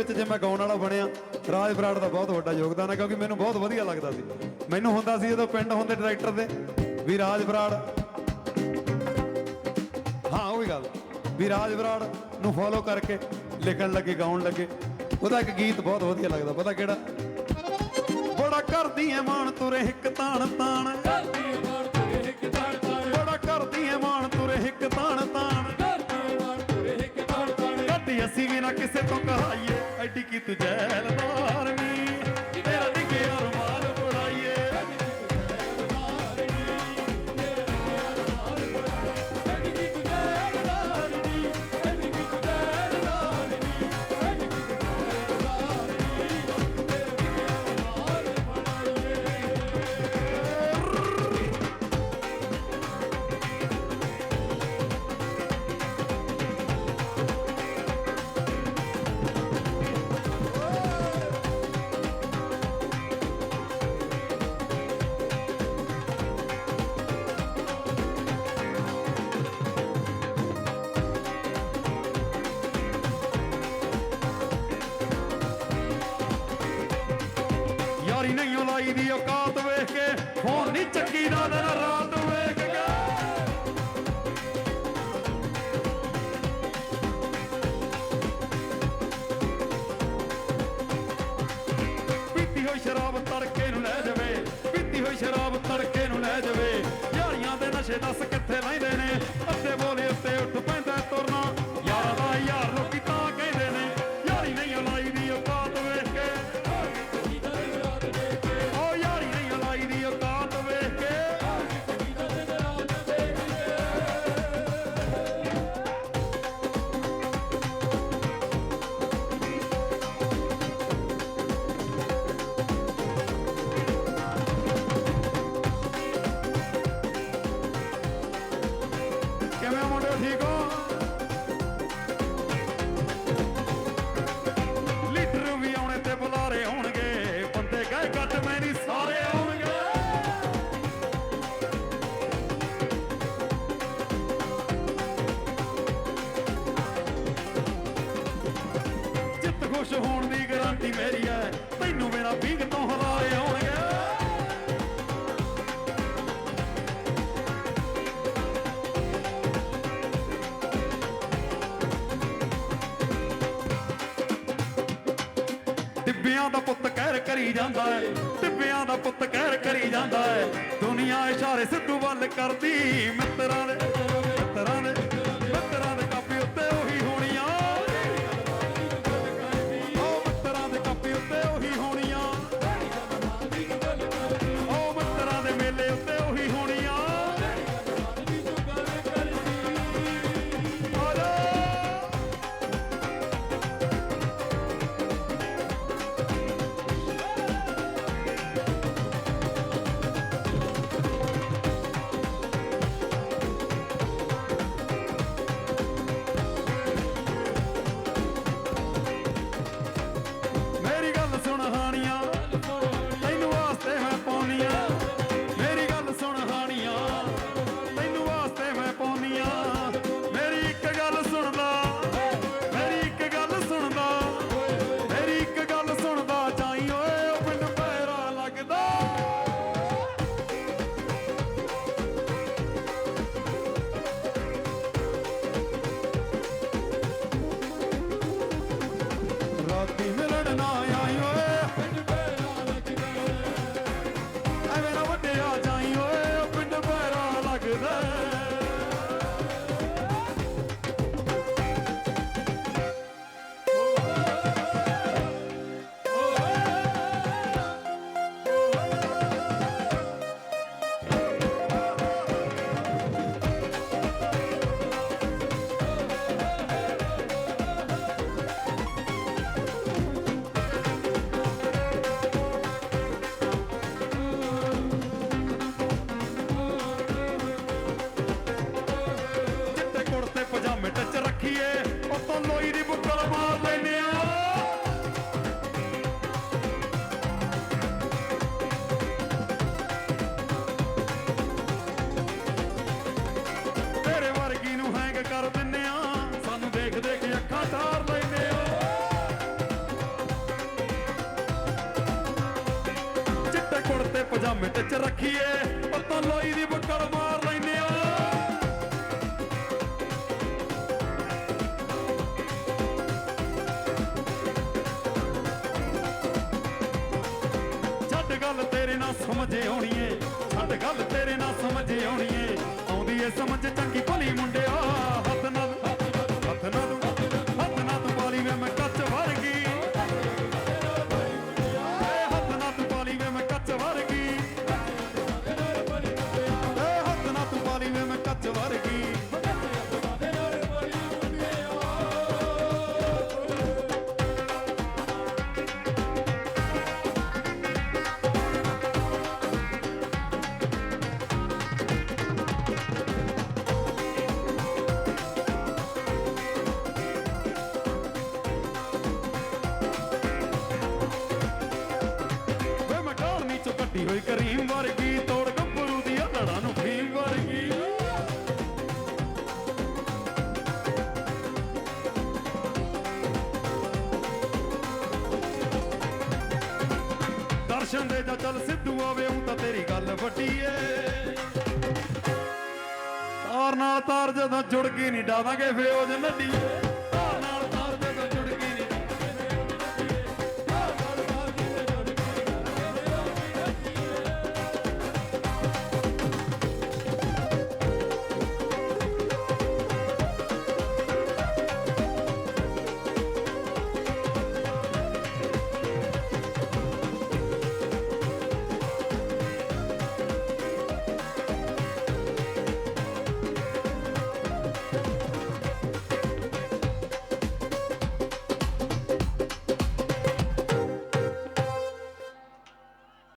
ਵਿੱਚ ਜੇ ਮੈਂ ਗਾਉਣ ਵਾਲਾ ਬਣਿਆ ਰਾਜ ਬਰਾੜ ਦਾ ਬਹੁਤ ਵੱਡਾ ਯੋਗਦਾਨ ਹੈ ਕਿਉਂਕਿ ਮੈਨੂੰ ਬਹੁਤ ਵਧੀਆ ਲੱਗਦਾ ਸੀ। ਮੈਨੂੰ ਹੁੰਦਾ ਸੀ ਜਦੋਂ ਪਿੰਡ ਹੁੰਦੇ ਡਾਇਰੈਕਟਰ ਦੇ ਵੀ ਰਾਜ ਬਰਾੜ ਹਾਂ ਉਹੀ ਗੱਲ। ਵੀ ਰਾਜ ਬਰਾੜ ਨੂੰ ਫੋਲੋ ਕਰਕੇ ਲਿਖਣ ਲੱਗੇ ਗਾਉਣ ਲੱਗੇ। ਉਹਦਾ ਇੱਕ ਗੀਤ ਬਹੁਤ ਵਧੀਆ ਲੱਗਦਾ ਪਤਾ ਕਿਹੜਾ? ਬੜਾ ਕਰਦੀ ਐ ਮਾਣ ਤੁਰੇ ਹਿੱਕ ਤਾਣ ਤਾਣ। ਬੜਾ ਕਰਦੀ ਐ ਮਾਣ ਤੁਰੇ ਹਿੱਕ ਤਾਣ ਤਾਣ। ਅਸੀਂ ਵੀ ਨਾ ਕਿਸੇ ਤੋਂ ਕਹਾਈਏ ਐਡੀ ਕੀ ਤੂੰ ਜੈਲਦਾਰ ਵੀ ਦੀ ਔਕਾਤ ਵੇਖ ਕੇ ਫੋਨ ਨਹੀਂ ਚੱਕੀ ਦਾ ਦਿਨ ਰਾਤ ਵੇਖ ਕੇ। ਪੀਤੀ ਹੋਈ ਸ਼ਰਾਬ ਤੜਕੇ ਨੂੰ ਲੈ ਜਾਵੇ, ਪੀਤੀ ਹੋਈ ਸ਼ਰਾਬ ਤੜਕੇ ਨੂੰ ਲੈ ਜਾਵੇ। ਯਾਰੀਆਂ ਦੇ ਨਸ਼ੇ ਦੱਸ ਕਿੱਥੇ ਲੈਂਦੇ ਨੇ? ਖੁਸ਼ ਹੋਣ ਦੀ ਗਾਰੰਟੀ ਮੇਰੀ ਐ। ਤੈਨੂੰ ਮੇਰਾ ਵੀਗ ਤੋਂ ਹਲਾਰੇ ਆਉਣਗੇ। ਟਿੱਬਿਆਂ ਦਾ ਪੁੱਤ ਕਹਿਰ ਕਰੀ ਜਾਂਦਾ ਹੈ ਟਿੱਬਿਆਂ ਦਾ ਪੁੱਤ ਕਹਿਰ ਕਰੀ ਜਾਂਦਾ ਹੈ ਦੁਨੀਆ ਇਸ਼ਾਰੇ ਸਿੱਧੂ ਵੱਲ ਕਰਦੀ ਮਿੱਤਰਾਂ ਦੇ ਮਿੱਤਰਾਂ ਦੇ ਮਿੱਤਰਾਂ ਦੇ ਦੇ ਪਜਾਮੇ ਤੇ ਚ ਰੱਖੀਏ। ਪੱਤਾ ਲੋਈ ਦੀ ਬੱਕੜ ਮਾਰ ਲੈਨੇ ਆ। ਛੱਡ ਗੱਲ ਤੇਰੇ ਨਾਲ ਸਮਝੇ ਆਉਣੀਏ ਛੱਡ ਗੱਲ ਤੇਰੇ ਨਾਲ ਸਮਝੇ ਆਉਣੀਏ ਆਉਂਦੀ ਏ ਸਮਝ, ਚੰਗੀ ਭਲੀ ਮੁੰਡਿਆ ਚੋਂ ਕਰੀਮ ਵਰਗੀ, ਤੋੜ ਗੱਭਰੂ ਦੀਆਂ ਲੜਾਂ ਨੂੰ ਫੀਮ ਵਰਗੀ। ਦਰਸ਼ਨ ਦੇ ਜਾ ਚੱਲ ਸਿੱਧੂ ਆਵੇ, ਉਹ ਤਾਂ ਤੇਰੀ ਗੱਲ ਵੱਡੀ ਏ ਤਾਰ ਨਾਲ ਤਾਰ ਜਦੋਂ ਜੁੜ ਗਈ ਨਹੀਂ ਡਾਵਾਂਗੇ ਫੇਰ ਉਹ ਨੱਡੀ ਏ